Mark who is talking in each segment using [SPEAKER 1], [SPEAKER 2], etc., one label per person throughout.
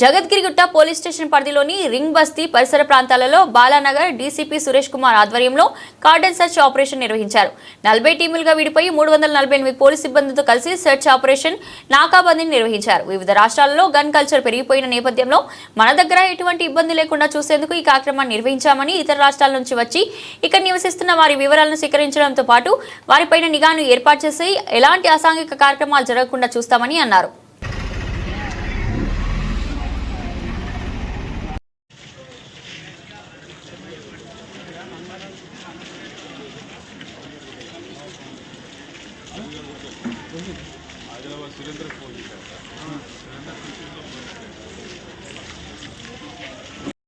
[SPEAKER 1] Jagadgirigutta police station పరిధిలోని ring బస్తీ పరిసర ప్రాంతాలలో బాలానగర్ డీసీపీ సురేష్ కుమార్ ఆధ్వర్యంలో కార్డన్ సెర్చ్ ఆపరేషన్ నిర్వహించారు. నలభై టీములుగా విడిపోయి మూడు వందల నలభై ఎనిమిది పోలీస్ సిబ్బందితో కలిసి సెర్చ్ ఆపరేషన్ నాకాబందీని నిర్వహించారు. వివిధ రాష్ట్రాలలో గన్ కల్చర్ పెరిగిపోయిన నేపథ్యంలో మన దగ్గర ఎటువంటి ఇబ్బంది లేకుండా చూసేందుకు ఈ కార్యక్రమాన్ని నిర్వహించామని ఇతర రాష్ట్రాల నుంచి వచ్చి ఇక్కడ నివసిస్తున్న వారి వివరాలను సేకరించడంతో పాటు వారిపైన నిఘాను ఏర్పాటు చేసి ఎలాంటి అసాంఘిక కార్యక్రమాలు జరగకుండా చూస్తామని అన్నారు.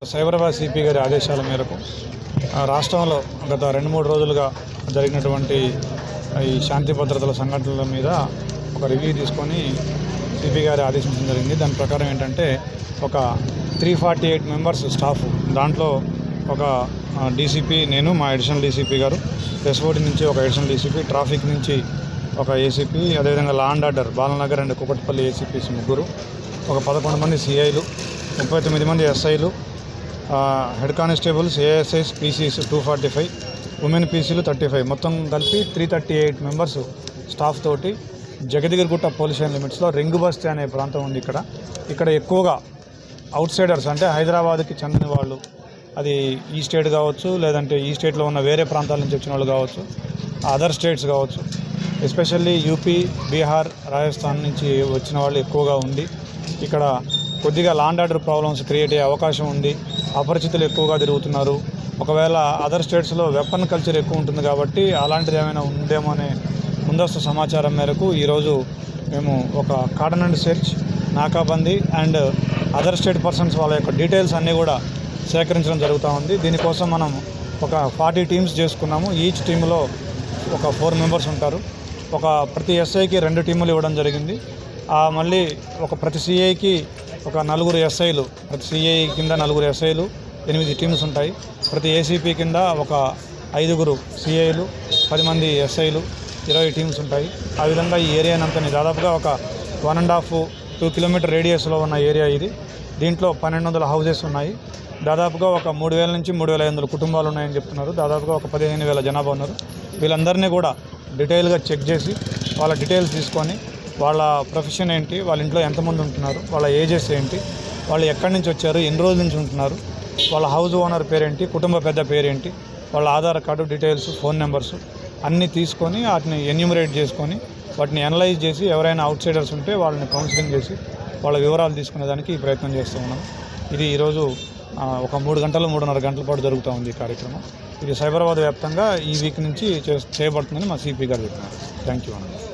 [SPEAKER 2] సైబరాబాద్ సిపి గారి ఆదేశాల మేరకు ఆ, రాష్ట్రంలో గత రెండు మూడు రోజులుగా జరిగినటువంటి ఈ శాంతి భద్రతల సంఘటనల మీద ఒక రివ్యూ తీసుకొని సిపి గారి ఆదేశించడం జరిగింది. దాని ప్రకారం ఏంటంటే ఒక three forty eight members staff దాంట్లో ఒక డీసీపీ నేను మా అడిషనల్ డీసీపీ గారు ఎస్ఓడి నుంచి ఒక అడిషనల్ డీసీపీ ట్రాఫిక్ నుంచి ఒక ఏసీపీ అదేవిధంగా law and order Balanagar and Kukatpally ACPs ముగ్గురు. ఒక పదకొండు మంది సిఐలు ముప్పై తొమ్మిది మంది ఎస్ఐలు head constables ASIs PCs two forty five women పీసీలు thirty five మొత్తం కలిపి three thirty eight members staff తోటి జగదిగిరిగుట్ట పోలీస్ స్టేషన్ లిమిట్స్లో రింగు బస్తీ అనే ప్రాంతం ఉంది ఇక్కడ. ఇక్కడ ఎక్కువగా అవుట్ సైడర్స్ అంటే హైదరాబాద్కి చెందిన వాళ్ళు అది ఈ స్టేట్ కావచ్చు లేదంటే ఈ స్టేట్లో ఉన్న వేరే ప్రాంతాల నుంచి వచ్చిన వాళ్ళు కావచ్చు అదర్ స్టేట్స్ కావచ్చు ఎస్పెషల్లీ యూపీ బీహార్ రాజస్థాన్ నుంచి వచ్చిన వాళ్ళు ఎక్కువగా ఉంది ఇక్కడ కొద్దిగా లాండ్ ఆర్డర్ ప్రాబ్లమ్స్ క్రియేట్ అయ్యే అవకాశం ఉంది. అపరిచితులు ఎక్కువగా తిరుగుతున్నారు. ఒకవేళ అదర్ స్టేట్స్లో వెపన్ కల్చర్ ఎక్కువ ఉంటుంది కాబట్టి అలాంటిది ఏమైనా ఉందేమో అనే ముందస్తు సమాచారం మేరకు ఈరోజు మేము ఒక కాటన్ అండ్ సెర్చ్ నాకాబందీ అండ్ అదర్ స్టేట్ పర్సన్స్ వాళ్ళ యొక్క డీటెయిల్స్ అన్నీ కూడా సేకరించడం జరుగుతూ ఉంది. దీనికోసం మనం ఒక ఫార్టీ టీమ్స్ చేసుకున్నాము. ఈచ్ టీంలో ఒక ఫోర్ మెంబర్స్ ఉంటారు. ఒక ప్రతి ఎస్ఐకి రెండు టీములు ఇవ్వడం జరిగింది. ఆ మళ్ళీ ఒక ప్రతి సిఐకి ఒక నలుగురు ఎస్ఐలు ప్రతి సిఐ కింద నలుగురు ఎస్ఐలు ఎనిమిది టీమ్స్ ఉంటాయి. ప్రతి ఏసీపీ కింద ఒక ఐదుగురు సిఐలు పది మంది ఎస్ఐలు ఇరవై టీమ్స్ ఉంటాయి. ఆ విధంగా ఈ ఏరియానంతని దాదాపుగా ఒక one and half two kilometer రేడియస్లో ఉన్న ఏరియా ఇది. దీంట్లో పన్నెండు వందల హౌజెస్ ఉన్నాయి. దాదాపుగా ఒక మూడు వేల నుంచి మూడు వేల ఐదు వందల కుటుంబాలు ఉన్నాయని చెప్తున్నారు. దాదాపుగా ఒక పదిహేను వేల జనాభా ఉన్నారు. వీళ్ళందరినీ కూడా డీటెయిల్గా చెక్ చేసి వాళ్ళ డీటెయిల్స్ తీసుకొని వాళ్ళ ప్రొఫెషన్ ఏంటి వాళ్ళ ఇంట్లో ఎంతమంది ఉంటున్నారు వాళ్ళ ఏజెస్ ఏంటి వాళ్ళు ఎక్కడి నుంచి వచ్చారు ఎన్ని రోజుల నుంచి ఉంటున్నారు వాళ్ళ హౌస్ ఓనర్ పేరేంటి కుటుంబ పెద్ద పేరేంటి వాళ్ళ Aadhaar card details phone numbers అన్నీ తీసుకొని వాటిని ఎన్యూమరేట్ చేసుకొని వాటిని అనలైజ్ చేసి ఎవరైనా అవుట్ సైడర్స్ ఉంటే వాళ్ళని కౌన్సిలింగ్ చేసి వాళ్ళ వివరాలు తీసుకునేదానికి ఈ ప్రయత్నం చేస్తూ ఉన్నాం. ఇది ఈరోజు ఒక మూడు గంటలు మూడున్నర గంటల పాటు జరుగుతూ ఉంది ఈ కార్యక్రమం. ఇది సైబరాబాద్ వ్యాప్తంగా ఈ వీక్ నుంచి చే- చేయబడుతుందని మా సిపి గారు చెప్పినారు. థ్యాంక్ యూ అన్న.